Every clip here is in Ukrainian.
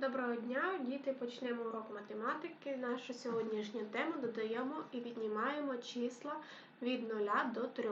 Доброго дня, діти! Почнемо урок математики. Нашу сьогоднішню тему додаємо і віднімаємо числа від 0 до 3.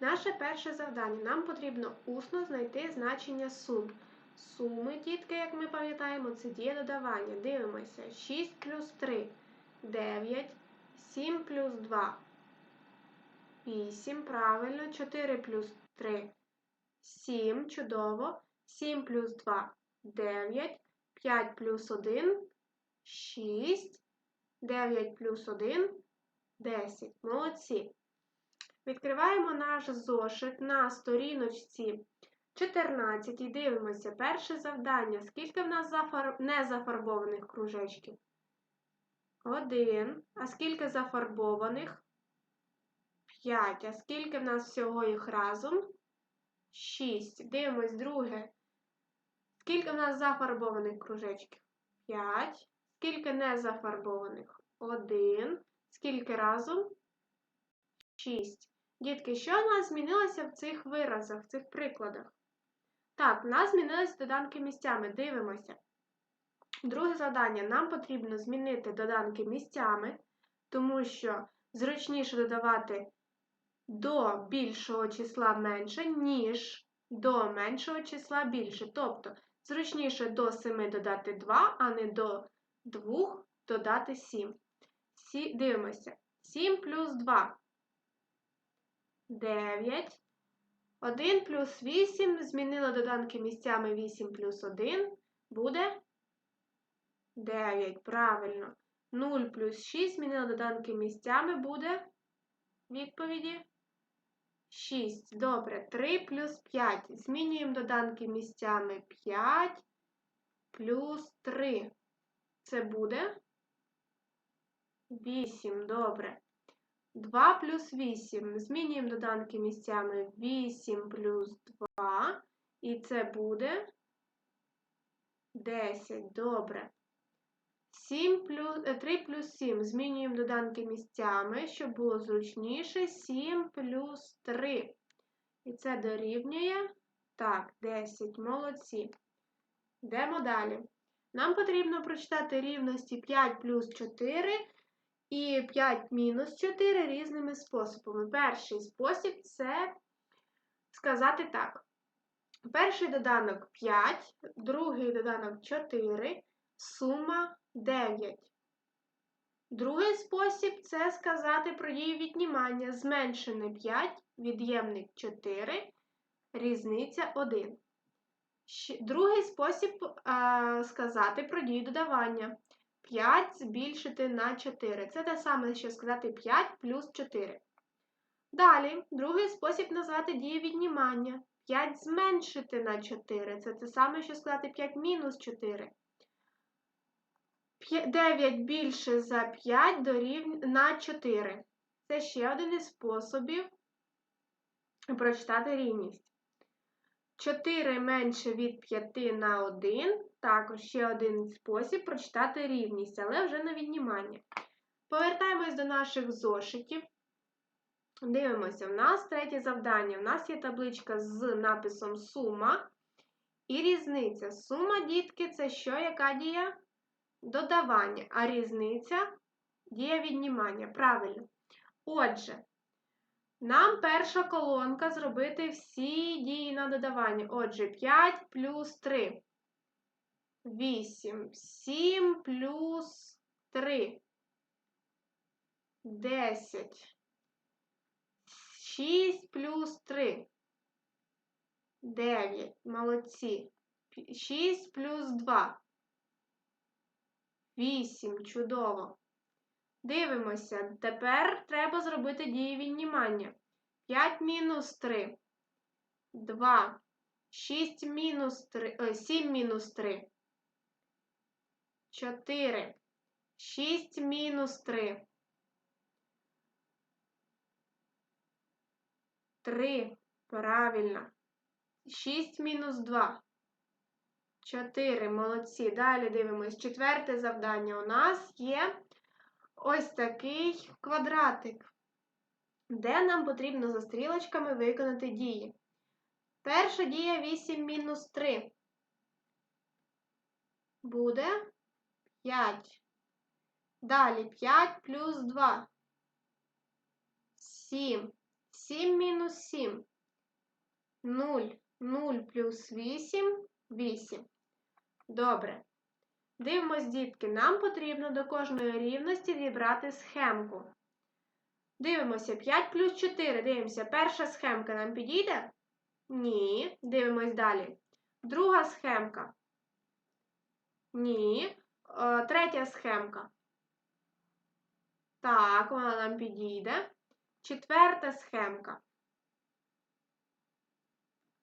Наше перше завдання. Нам потрібно усно знайти значення сум. Суми, дітки, як ми пам'ятаємо, це діє додавання. Дивимося. 6 плюс 3 9, 7 плюс 2 8. Правильно, 4 плюс 3 7. Чудово. 7 плюс 2 9, 5 плюс 1, 6, 9 плюс 1, 10. Молодці. Відкриваємо наш зошит на сторіночці 14 і дивимося. Перше завдання. Скільки в нас зафар... незафарбованих кружечків? Один. А скільки зафарбованих? 5. А скільки в нас всього їх разом? 6. Дивимось друге. Скільки в нас зафарбованих кружечків? 5. Скільки не зафарбованих? 1. Скільки разом? 6. Дітки, що в нас змінилося в цих виразах, в цих прикладах? Так, в нас змінилися доданки місцями. Дивимося. Друге завдання. Нам потрібно змінити доданки місцями, тому що зручніше додавати до більшого числа менше, ніж до меншого числа більше. Тобто, Зручніше до 7 додати 2, а не до 2 додати 7. Сі, дивимося. 7 плюс 2. 9. 1 плюс 8. Змінила доданки місцями 8 плюс 1. Буде 9. Правильно. 0 плюс 6. Змінила доданки місцями. Буде відповіді 6. Добре, 3 плюс 5. Змінюємо доданки місцями 5 плюс 3. Це буде 8. Добре. 2 плюс 8. Змінюємо доданки місцями 8 плюс 2. І це буде 10. Добре. 7 плюс, 3 е, плюс 7. Змінюємо доданки місцями, щоб було зручніше. 7 плюс 3. І це дорівнює. Так, 10. Молодці. Йдемо далі. Нам потрібно прочитати рівності 5 плюс 4 і 5 мінус 4 різними способами. Перший спосіб це сказати так. Перший доданок 5, другий доданок 4, сума 9. Другий спосіб це сказати про дію віднімання. Зменшене 5, від'ємник 4, різниця 1. Другий спосіб а, сказати про дію додавання. 5 збільшити на 4. Це те саме, що сказати 5 плюс 4. Далі, другий спосіб назвати дію віднімання. 5 зменшити на 4. Це те саме, що сказати 5 мінус 4. 9 більше за 5 дорівнює на 4. Це ще один із способів прочитати рівність. 4 менше від 5 на 1. Також ще один спосіб прочитати рівність, але вже на віднімання. Повертаємось до наших зошитів. Дивимося, в нас третє завдання. У нас є табличка з написом сума і різниця. Сума, дітки, це що, яка дія? Додавання, а різниця дія віднімання. Правильно. Отже, нам перша колонка зробити всі дії на додавання. Отже, 5 плюс 3. 8. 7 плюс 3. 10. 6 плюс 3. 9. Молодці. 6 плюс 2. Вісім. Чудово. Дивимося. Тепер треба зробити дії віднімання. 5 мінус 3. 2. 6 мінус 3. 7 мінус 3. 4. 6 мінус 3. 3. Правильно. 6 мінус 2. Чотири. Молодці. Далі дивимось. Четверте завдання. У нас є ось такий квадратик, де нам потрібно за стрілочками виконати дії. Перша дія 8 мінус 3. буде 5. Далі 5 плюс 2. 7. 7 мінус 7. 0. 0 плюс 8 8. Добре. Дивимось, дітки, нам потрібно до кожної рівності дібрати схемку. Дивимося 5 плюс 4. Дивимося, перша схемка нам підійде? Ні. Дивимось далі. Друга схемка. Ні. Е, Третя схемка. Так, вона нам підійде. Четверта схемка.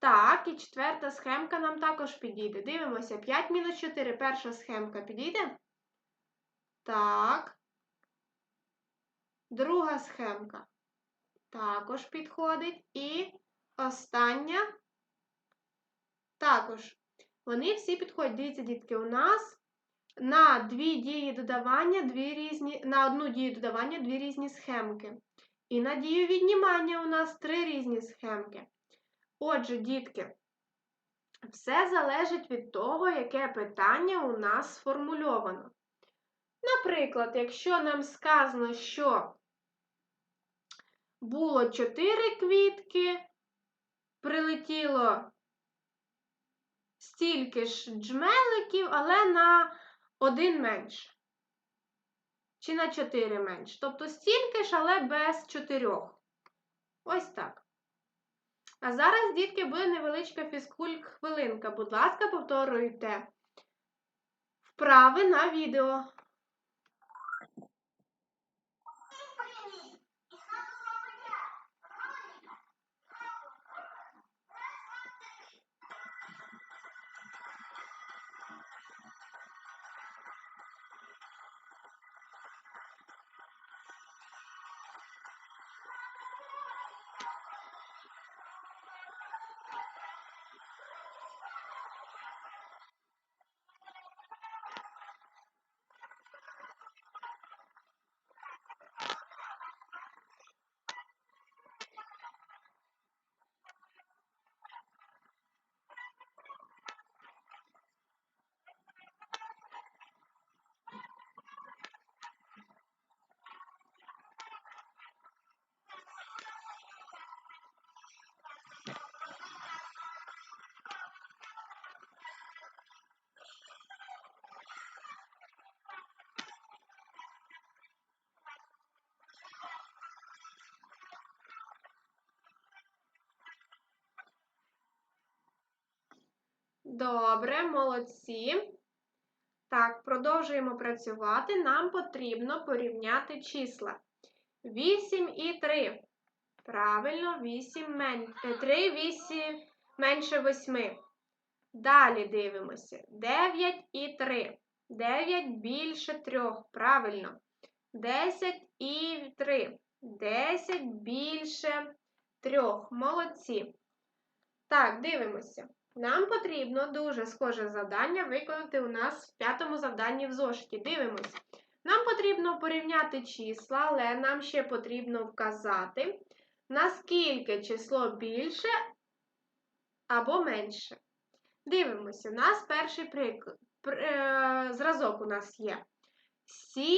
Так, і четверта схемка нам також підійде. Дивимося, 5 мінус 4. Перша схемка підійде? Так. Друга схемка також підходить. І остання також. Вони всі підходять. Дивіться, дітки, у нас на дві дії додавання, дві різні, на одну дію додавання дві різні схемки. І на дію віднімання у нас три різні схемки. Отже, дітки, все залежить від того, яке питання у нас сформульовано. Наприклад, якщо нам сказано, що було 4 квітки, прилетіло стільки ж джмеликів, але на один менше. Чи на 4 менше. Тобто стільки ж, але без 4. Ось так. А зараз, дітки, буде невеличка фізкульт-хвилинка. Будь ласка, повторюйте вправи на відео. Добре, молодці. Так, продовжуємо працювати. Нам потрібно порівняти числа. 8 і 3. Правильно, 8 мен... 3, 8 менше 8. Далі дивимося. 9 і 3. 9 більше 3. Правильно. 10 і 3. 10 більше 3. Молодці. Так, дивимося. Нам потрібно дуже схоже завдання виконати у нас в п'ятому завданні в зошиті. Дивимось. Нам потрібно порівняти числа, але нам ще потрібно вказати, наскільки число більше або менше. Дивимося, у нас перший приклад. Е, зразок у нас є 7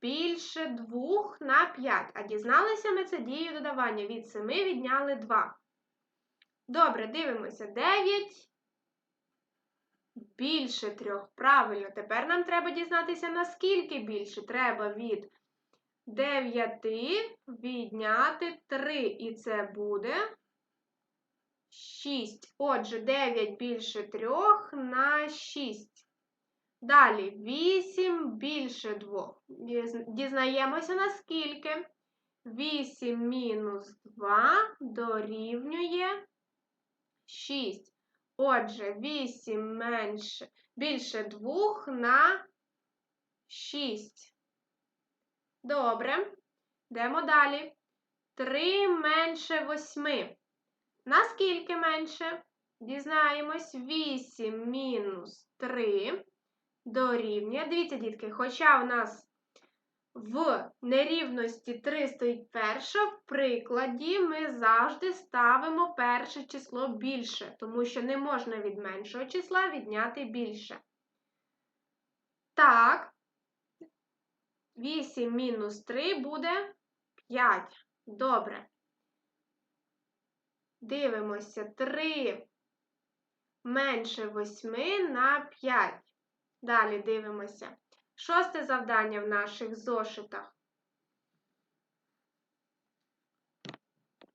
більше 2 на 5. А дізналися ми це дією додавання. Від 7 відняли 2. Добре, дивимося. 9 більше 3. Правильно, тепер нам треба дізнатися, наскільки більше. Треба від 9 відняти 3. І це буде 6. Отже, 9 більше 3 на 6. Далі 8 більше 2. Дізнаємося, наскільки. 8 мінус 2 дорівнює 6. Отже, 8 менше, більше 2 на 6. Добре. Йдемо далі. 3 менше 8. Наскільки менше? Дізнаємось 8 мінус 3 дорівнює. Дивіться, дітки, хоча у нас в нерівності 3 стоїть перша, в прикладі ми завжди ставимо перше число більше, тому що не можна від меншого числа відняти більше. Так, 8 мінус 3 буде 5. Добре. Дивимося 3 менше 8 на 5. Далі дивимося. Шосте завдання в наших зошитах.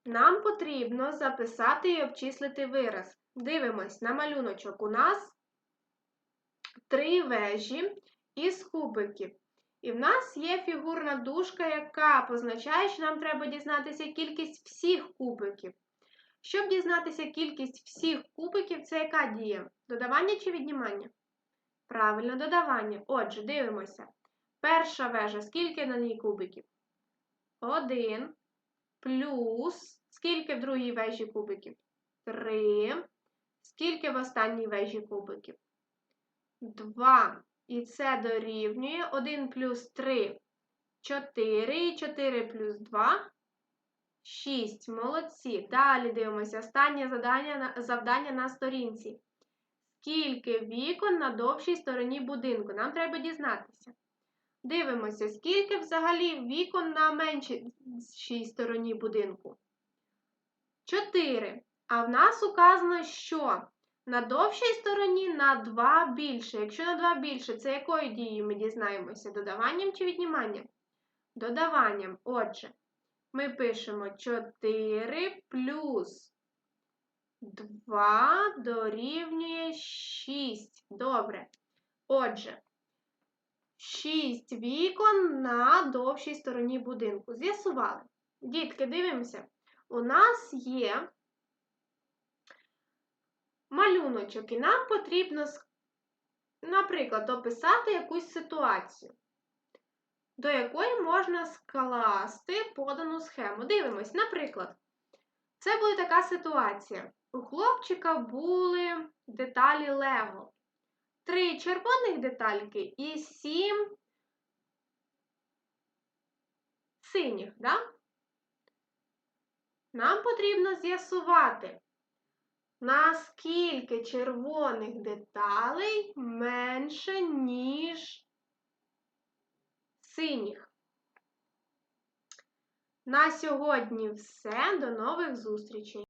Нам потрібно записати і обчислити вираз. Дивимось на малюночок. У нас три вежі із кубиків. І в нас є фігурна дужка, яка позначає, що нам треба дізнатися кількість всіх кубиків. Щоб дізнатися кількість всіх кубиків, це яка дія? Додавання чи віднімання? Правильно, додавання. Отже, дивимося. Перша вежа, скільки на ній кубиків? Один. Плюс. Скільки в другій вежі кубиків? Три. Скільки в останній вежі кубиків? Два. І це дорівнює 1 плюс 3 4. І 4 плюс 2 6. Молодці. Далі дивимося. Останнє завдання, завдання на сторінці. Скільки вікон на довшій стороні будинку? Нам треба дізнатися. Дивимося, скільки взагалі вікон на меншій стороні будинку? 4. А в нас указано, що на довшій стороні на 2 більше. Якщо на 2 більше, це якою дією ми дізнаємося? Додаванням чи відніманням? Додаванням. Отже, ми пишемо 4 плюс 2 дорівнює 6. Добре. Отже, 6 вікон на довшій стороні будинку. З'ясували. Дітки, дивимося. У нас є малюночок, і нам потрібно, наприклад, описати якусь ситуацію, до якої можна скласти подану схему. Дивимось, наприклад, це буде така ситуація. У хлопчика були деталі Лего. Три червоних детальки і сім синіх, да? Нам потрібно з'ясувати, наскільки червоних деталей менше, ніж синіх. На сьогодні все. До нових зустрічей!